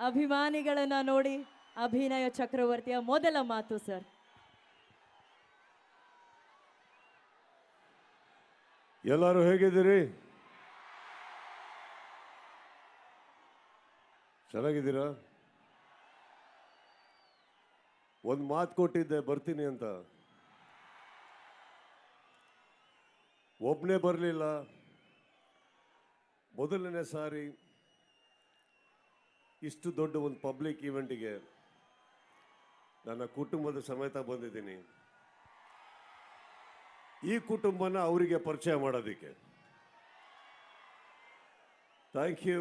ಅಭಿಮಾನಿಗಳನ್ನ ನೋಡಿ ಅಭಿನಯ ಚಕ್ರವರ್ತಿಯ ಮೊದಲ ಮಾತು, ಸರ್. ಎಲ್ಲರೂ ಹೇಗಿದ್ದೀರಿ? ಚೆನ್ನಾಗಿದ್ದೀರಾ? ಒಂದು ಮಾತು ಕೊಟ್ಟಿದ್ದೆ, ಬರ್ತೀನಿ ಅಂತ. ಒಬ್ಬನೇ ಬರಲಿಲ್ಲ. ಮೊದಲನೇ ಸಾರಿ ಇಷ್ಟು ದೊಡ್ಡ ಒಂದು ಪಬ್ಲಿಕ್ ಈವೆಂಟಿಗೆ ನನ್ನ ಕುಟುಂಬದ ಸಮೇತ ಬಂದಿದ್ದೀನಿ. ಈ ಕುಟುಂಬನ ಅವರಿಗೆ ಪರಿಚಯ ಮಾಡೋದಕ್ಕೆ. ಥ್ಯಾಂಕ್ ಯು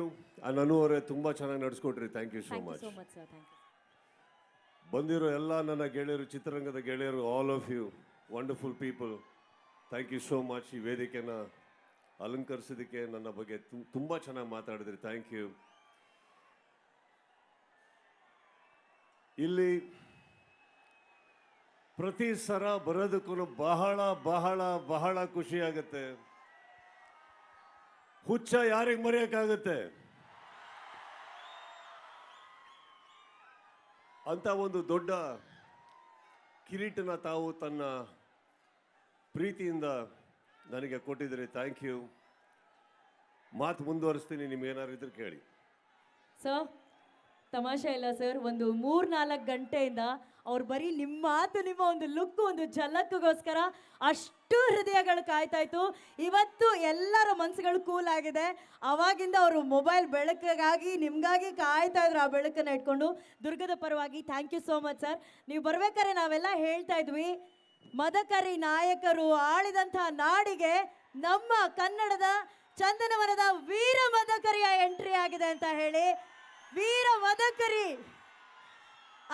ಅನು ಅವರೇ ತುಂಬ ಚೆನ್ನಾಗಿ ನಡೆಸ್ಕೊಟ್ರಿ. ಥ್ಯಾಂಕ್ ಯು ಸೋ ಮಚ್ ಬಂದಿರೋ ಎಲ್ಲ ನನ್ನ ಗೆಳೆಯರು ಚಿತ್ರರಂಗದ ಗೆಳೆಯರು all of you wonderful people thank you so much ಈ ವೇದಿಕೆನ ಅಲಂಕರಿಸೋದಕ್ಕೆ ನನ್ನ ಬಗ್ಗೆ ತುಂಬ ಚೆನ್ನಾಗಿ ಮಾತಾಡಿದ್ರಿ. ಥ್ಯಾಂಕ್ ಯು ಇಲ್ಲಿ ಪ್ರತಿ ಸರ ಬರೋದಕ್ಕೂ ಬಹಳ ಬಹಳ ಬಹಳ ಖುಷಿಯಾಗುತ್ತೆ ಹುಚ್ಚ ಯಾರಿಗೆ ಮರೆಯೋಕ್ಕಾಗತ್ತೆ? ಅಂತ ಒಂದು ದೊಡ್ಡ ಕಿರೀಟನ ತಾವು ತನ್ನ ಪ್ರೀತಿಯಿಂದ ನನಗೆ ಕೊಟ್ಟಿದ್ದೀರಿ ಥ್ಯಾಂಕ್ ಯು. ಮಾತು ಮುಂದುವರಿಸ್ತೀನಿ, ನಿಮ್ಗೇನಾದ್ರು ಇದ್ರೆ ಕೇಳಿ. ಸರ್ ತಮಾಷೆ ಇಲ್ಲ ಸರ್, ಒಂದು ಮೂರ್ ನಾಲ್ಕು ಗಂಟೆಯಿಂದ ಅವ್ರು ಬರೀ ನಿಮ್ಮ ಮಾತು, ನಿಮ್ಮ ಒಂದು ಲುಕ್ ಒಂದು ಝಲಕ್ಗೋಸ್ಕರ ಅಷ್ಟು ಹೃದಯಗಳು ಕಾಯ್ತಾ ಇತ್ತು. ಇವತ್ತು ಎಲ್ಲರ ಮನಸ್ಸುಗಳು ಕೂಲ್ ಆಗಿದೆ. ಅವಾಗಿಂದ ಅವರು ಮೊಬೈಲ್ ಬೆಳಕಿಗಾಗಿ, ನಿಮಗಾಗಿ ಕಾಯ್ತಾ ಇದ್ರು ಆ ಬೆಳಕನ್ನ ಇಟ್ಕೊಂಡು. ದುರ್ಗದ ಪರವಾಗಿ thank you so much sir ನೀವು ಬರ್ಬೇಕಾದ್ರೆ ನಾವೆಲ್ಲ ಹೇಳ್ತಾ ಇದ್ವಿ, ಮದಕರಿ ನಾಯಕರು ಆಳಿದಂತಹ ನಾಡಿಗೆ ನಮ್ಮ ಕನ್ನಡದ ಚಂದನವನದ ವೀರ ಮದಕರಿಯ ಎಂಟ್ರಿ ಆಗಿದೆ ಅಂತ ಹೇಳಿ. ವೀರ ಮದಕರಿ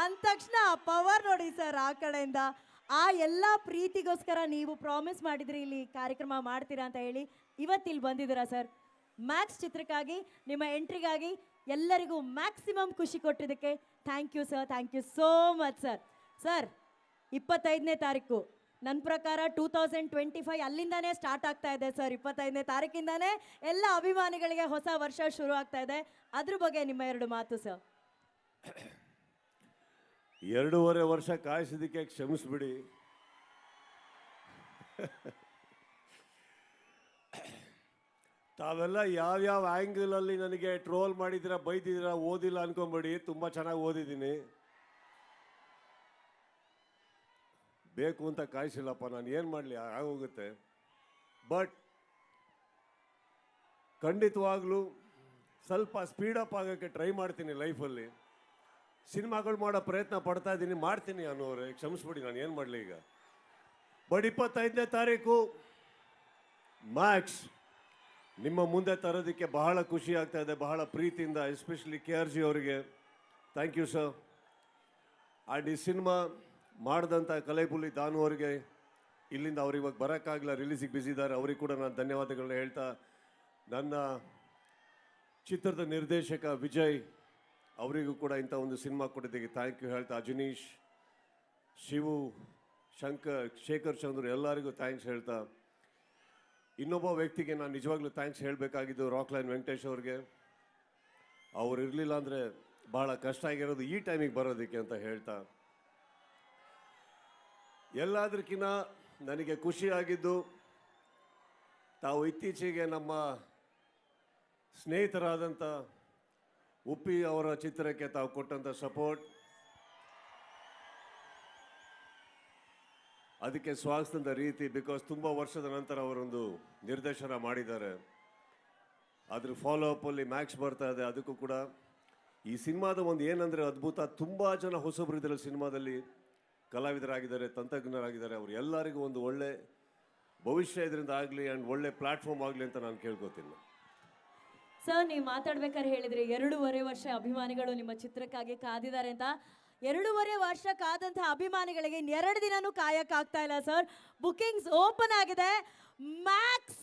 ಅಂದ ತಕ್ಷಣ ಪವರ್ ನೋಡಿ ಸರ್ ಆ ಕಡೆಯಿಂದ. ಆ ಎಲ್ಲ ಪ್ರೀತಿಗೋಸ್ಕರ ನೀವು ಪ್ರಾಮಿಸ್ ಮಾಡಿದ್ರಿ, ಇಲ್ಲಿ ಕಾರ್ಯಕ್ರಮ ಮಾಡ್ತೀರಾ ಅಂತ ಹೇಳಿ ಇವತ್ತಿಲ್ಲಿ ಬಂದಿದ್ದೀರಾ ಸರ್. ಮ್ಯಾಕ್ಸ್ ಚಿತ್ರಕ್ಕಾಗಿ, ನಿಮ್ಮ ಎಂಟ್ರಿಗಾಗಿ ಎಲ್ಲರಿಗೂ ಮ್ಯಾಕ್ಸಿಮಮ್ ಖುಷಿ ಕೊಟ್ಟಿದ್ದಕ್ಕೆ thank you sir thank you so much sir sir ಇಪ್ಪತ್ತೈದನೇ ತಾರೀಕು. ನನ್ನ ಪ್ರಕಾರ ಟೂ ತೌಸಂಡ್ ಟ್ವೆಂಟಿ ಫೈವ್ ಅಲ್ಲಿಂದಾನೇ ಸ್ಟಾರ್ಟ್ ಆಗ್ತಾ ಇದೆ ಸರ್ ಇಪ್ಪತ್ತೈದನೇ ತಾರೀಕಿಂದಾನೇ ಎಲ್ಲ ಅಭಿಮಾನಿಗಳಿಗೆ ಹೊಸ ವರ್ಷ ಶುರು ಆಗ್ತಾ ಇದೆ. ಅದ್ರ ಬಗ್ಗೆ ನಿಮ್ಮ ಎರಡು ಮಾತು ಸರ್ ಎರಡೂವರೆ ವರ್ಷ ಕಾಯಿಸಿದ್ದಕ್ಕೆ ಕ್ಷಮಿಸ್ಬಿಡಿ. ತಾವೆಲ್ಲ ಯಾವ್ಯಾವ ಆ್ಯಂಗಲಲ್ಲಿ ನನಗೆ ಟ್ರೋಲ್ ಮಾಡಿದ್ದೀರಾ, ಬೈದಿದ್ದೀರಾ, ಓದಿಲ್ಲ ಅನ್ಕೊಂಬಿಡಿ. ತುಂಬ ಚೆನ್ನಾಗಿ ಓದಿದ್ದೀನಿ. ಬೇಕು ಅಂತ ಕಾಯಿಸಿಲ್ಲಪ್ಪ, ನಾನು ಏನು ಮಾಡಲಿ ಆಗೋಗುತ್ತೆ. ಬಟ್ ಖಂಡಿತವಾಗಲೂ ಸ್ವಲ್ಪ ಸ್ಪೀಡಪ್ ಆಗೋಕ್ಕೆ ಟ್ರೈ ಮಾಡ್ತೀನಿ ಲೈಫಲ್ಲಿ ಸಿನಿಮಾಗಳು ಮಾಡೋ ಪ್ರಯತ್ನ ಪಡ್ತಾ ಇದ್ದೀನಿ ಮಾಡ್ತೀನಿ ಅನ್ನೋರೆ ಕ್ಷಮಿಸ್ಬಿಡಿ, ನಾನು ಏನು ಮಾಡಲಿ ಈಗ. ಬಟ್ ಇಪ್ಪತ್ತೈದನೇ ತಾರೀಕು ಮ್ಯಾಕ್ಸ್ ನಿಮ್ಮ ಮುಂದೆ ತರೋದಕ್ಕೆ ಬಹಳ ಖುಷಿ ಆಗ್ತಾ ಇದೆ, ಬಹಳ ಪ್ರೀತಿಯಿಂದ ಎಸ್ಪೆಷಲಿ ಕೆ ಆರ್ ಜಿ ಅವರಿಗೆ. ಥ್ಯಾಂಕ್ ಯು ಸರ್ ಆ್ಯಂಡ್ ಈ ಸಿನಿಮಾ ಮಾಡಿದಂಥ ಕಲೈಪುಲಿ ತಾನು ಅವರಿಗೆ ಇಲ್ಲಿಂದ ಅವ್ರು ಇವಾಗ ಬರೋಕ್ಕಾಗಲ್ಲ ರಿಲೀಸಿಗೆ ಬ್ಯುಸಿ ಇದ್ದಾರೆ. ಅವ್ರಿಗೆ ಕೂಡ ನಾನು ಧನ್ಯವಾದಗಳನ್ನ ಹೇಳ್ತಾ, ನನ್ನ ಚಿತ್ರದ ನಿರ್ದೇಶಕ ವಿಜಯ್ ಅವರಿಗೂ ಕೂಡ ಇಂಥ ಒಂದು ಸಿನಿಮಾ ಕೊಟ್ಟಿದ್ದಕ್ಕೆ ಥ್ಯಾಂಕ್ ಯು ಹೇಳ್ತಾ, ಅಜನೀಶ್, ಶಿವು, ಶಂಕರ್, ಶೇಖರ್ ಚಂದ್ರ ಎಲ್ಲರಿಗೂ ಥ್ಯಾಂಕ್ಸ್ ಹೇಳ್ತಾ. ಇನ್ನೊಬ್ಬ ವ್ಯಕ್ತಿಗೆ ನಾನು ನಿಜವಾಗ್ಲೂ ಥ್ಯಾಂಕ್ಸ್ ಹೇಳಬೇಕಾಗಿದ್ದು ರಾಕ್ಲೈನ್ ವೆಂಕಟೇಶ್ ಅವ್ರಿಗೆ. ಅವ್ರು ಇರಲಿಲ್ಲ ಅಂದರೆ ಭಾಳ ಕಷ್ಟ ಆಗಿರೋದು ಈ ಟೈಮಿಗೆ ಬರೋದಕ್ಕೆ ಅಂತ ಹೇಳ್ತಾ. ಎಲ್ಲದಕ್ಕಿಂತ ನನಗೆ ಖುಷಿಯಾಗಿದ್ದು ತಾವು ಇತ್ತೀಚೆಗೆ ನಮ್ಮ ಸ್ನೇಹಿತರಾದಂಥ ಉಪ್ಪಿ ಅವರ ಚಿತ್ರಕ್ಕೆ ತಾವು ಕೊಟ್ಟಂಥ ಸಪೋರ್ಟ್. ಅದಕ್ಕೆ ಸ್ವಾಗತದ ರೀತಿ ಬಿಕಾಸ್ ತುಂಬ ವರ್ಷದ ನಂತರ ಅವರೊಂದು ನಿರ್ದೇಶನ ಮಾಡಿದ್ದಾರೆ. ಅದ್ರ ಫಾಲೋ ಅಪ್ಪಲ್ಲಿ ಮ್ಯಾಕ್ಸ್ ಬರ್ತಾ ಇದೆ, ಅದಕ್ಕೂ ಕೂಡ. ಈ ಸಿನಿಮಾದ ಒಂದು ಏನಂದರೆ ಅದ್ಭುತ, ತುಂಬ ಜನ ಹೊಸಬರು ಸಿನಿಮಾದಲ್ಲಿ. ಕಲಾವಿದರಾಗಿದ್ದಾರೆ, ತಂತ್ರಜ್ಞರಾಗಿದ್ದಾರೆ, ಅವರು ಎಲ್ಲರಿಗೂ ಒಂದು ಒಳ್ಳೆ ಭವಿಷ್ಯ ಇದರಿಂದ ಆಗಲಿ ಆ್ಯಂಡ್ ಒಳ್ಳೆ ಪ್ಲಾಟ್ಫಾರ್ಮ್ ಆಗಲಿ ಅಂತ ನಾನು ಕೇಳ್ಕೊತೀನಿ. ಸರ್ ನೀವು ಮಾತಾಡ್ಬೇಕಾದ್ರೆ ಹೇಳಿದ್ರಿ ಎರಡೂವರೆ ವರ್ಷ ಅಭಿಮಾನಿಗಳು ನಿಮ್ಮ ಚಿತ್ರಕ್ಕಾಗಿ ಕಾದಿದ್ದಾರೆ ಅಂತ. ಎರಡೂವರೆ ವರ್ಷ ಕಾದಂಥ ಅಭಿಮಾನಿಗಳಿಗೆ ಎರಡು ದಿನನೂ ಕಾಯಕ್ಕಾಗ್ತಾ ಇಲ್ಲ ಸರ್ ಬುಕಿಂಗ್ಸ್ ಓಪನ್ ಆಗಿದೆ. ಮ್ಯಾಕ್ಸ್